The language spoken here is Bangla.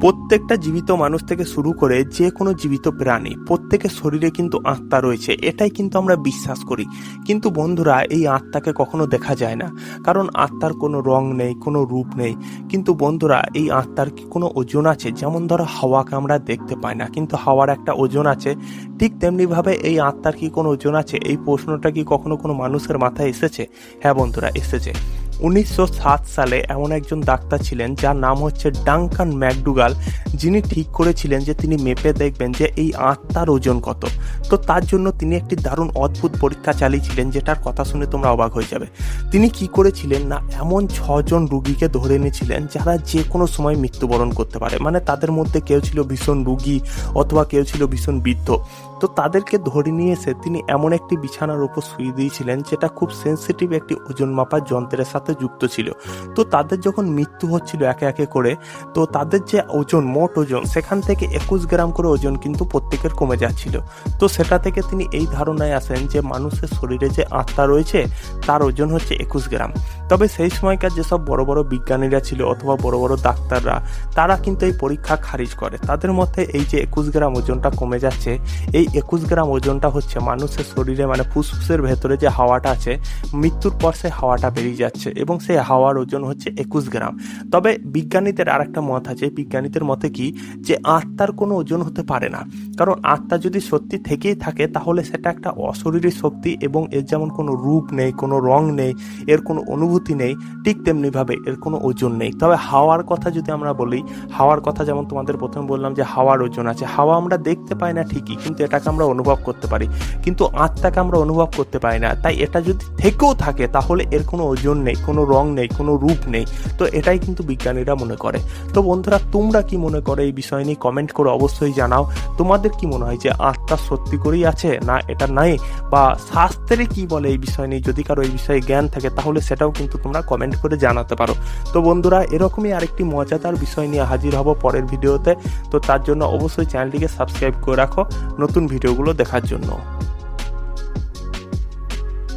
প্রত্যেকটা জীবিত মানুষ থেকে শুরু করে যে কোনো জীবিত প্রাণী প্রত্যেকের শরীরে কিন্তু আত্মা রয়েছে, এটাই কিন্তু আমরা বিশ্বাস করি। কিন্তু বন্ধুরা, এই আত্মাকে কখনো দেখা যায় না। কারণ আত্মার কোনো রং নেই, কোনো রূপ নেই। কিন্তু বন্ধুরা, এই আত্মার কি কোনো ওজন আছে? যেমন ধরো, হাওয়াকে আমরা দেখতে পাই না, কিন্তু হাওয়ার একটা ওজন আছে। ঠিক তেমনিভাবে এই আত্মার কি কোনো ওজন আছে? এই প্রশ্নটা কি কখনো কোনো মানুষের মাথায় এসেছে? হ্যাঁ বন্ধুরা, এসেছে। উনিশশো সাত সালে এমন একজন ডাক্তার ছিলেন যার নাম হচ্ছে ডাঙ্কান ম্যাকডুগাল, যিনি ঠিক করেছিলেন যে তিনি মেপে দেখবেন যে এই আত্মার ওজন কত। তো তার জন্য তিনি একটি দারুণ অদ্ভুত পরীক্ষা চালিয়েছিলেন যেটার কথা শুনে তোমরা অবাক হয়ে যাবে। তিনি কি করেছিলেন না, এমন ছজন রুগীকে ধরে এনেছিলেন যারা যে কোনো সময় মৃত্যুবরণ করতে পারে। মানে তাদের মধ্যে কেউ ছিল ভীষণ রুগী অথবা কেউ ছিল ভীষণ বৃদ্ধ। তো তাদেরকে ধরে নিয়ে এসে তিনি এমন একটি বিছানার উপর শুয়ে দিয়েছিলেন যেটা খুব সেন্সিটিভ একটি ওজন মাপার যন্ত্রের সাথে যুক্ত ছিল। তো তাদের যখন মৃত্যু হচ্ছিল একে একে করে, তো তাদের যে ওজন, মোট ওজন, সেখান থেকে একুশ গ্রাম করে ওজন কিন্তু প্রত্যেকের কমে যাচ্ছিল। তো সেটা থেকে তিনি এই ধারণায় আসেন যে, মানুষের শরীরে যে আত্মা রয়েছে, তার ওজন হচ্ছে একুশ গ্রাম। তবে সেই সময়কার যেসব বড় বড় বিজ্ঞানীরা ছিল অথবা বড় বড় ডাক্তাররা, তারা কিন্তু এই পরীক্ষা খারিজ করে। তাদের মধ্যে এই যে একুশ গ্রাম ওজনটা কমে যাচ্ছে, এই একুশ গ্রাম ওজনটা হচ্ছে মানুষের শরীরে মানে ফুসফুসের ভেতরে যে হাওয়াটা আছে, মৃত্যুর পর সে হাওয়াটা বেরিয়ে যাচ্ছে। এবং সেই হাওয়ার ওজন হচ্ছে একুশ গ্রাম। তবে বিজ্ঞানীদের আর একটা মত আছে, বিজ্ঞানীদের মতে কি, যে আত্মার কোনো ওজন হতে পারে না। কারণ আত্মা যদি সত্যি থেকেই থাকে, তাহলে সেটা একটা অশরীরী শক্তি এবং এর যেমন কোনো রূপ নেই, কোনো রং নেই, এর কোনো অনুভূতি নেই, ঠিক তেমনিভাবে এর কোনো ওজন নেই। তবে হাওয়ার কথা যদি আমরা বলি, হাওয়ার কথা যেমন তোমাদের প্রথমে বললাম যে হাওয়ার ওজন আছে, হাওয়া আমরা দেখতে পাই না ঠিকই, কিন্তু এটাকে আমরা অনুভব করতে পারি। কিন্তু আত্মাকে আমরা অনুভব করতে পারি না, তাই এটা যদি থেকেও থাকে, তাহলে এর কোনো ওজন নেই, কোনো রং নেই, কোনো রূপ নেই। তো এটাই কিন্তু বিজ্ঞানীরা মনে করে। তো বন্ধুরা, তোমরা কি মনে করো এই বিষয় নিয়ে? কমেন্ট করে অবশ্যই জানাও। তোমাদের কি মনে হয় যে আত্মা সত্যি করেই আছে? না, এটা নাই? বা শাস্ত্রে কি বলে এই বিষয় নিয়ে? যদি কারও এই বিষয়ে জ্ঞান থাকে, তাহলে সেটাও কিন্তু তোমরা কমেন্ট করে জানাতে পারো। তো বন্ধুরা, এরকমই আরেকটি মজাদার বিষয় নিয়ে হাজির হব পরের ভিডিওতে। তো তার জন্য অবশ্যই চ্যানেলটিকে সাবস্ক্রাইব করে রাখো নতুন ভিডিওগুলো দেখার জন্য।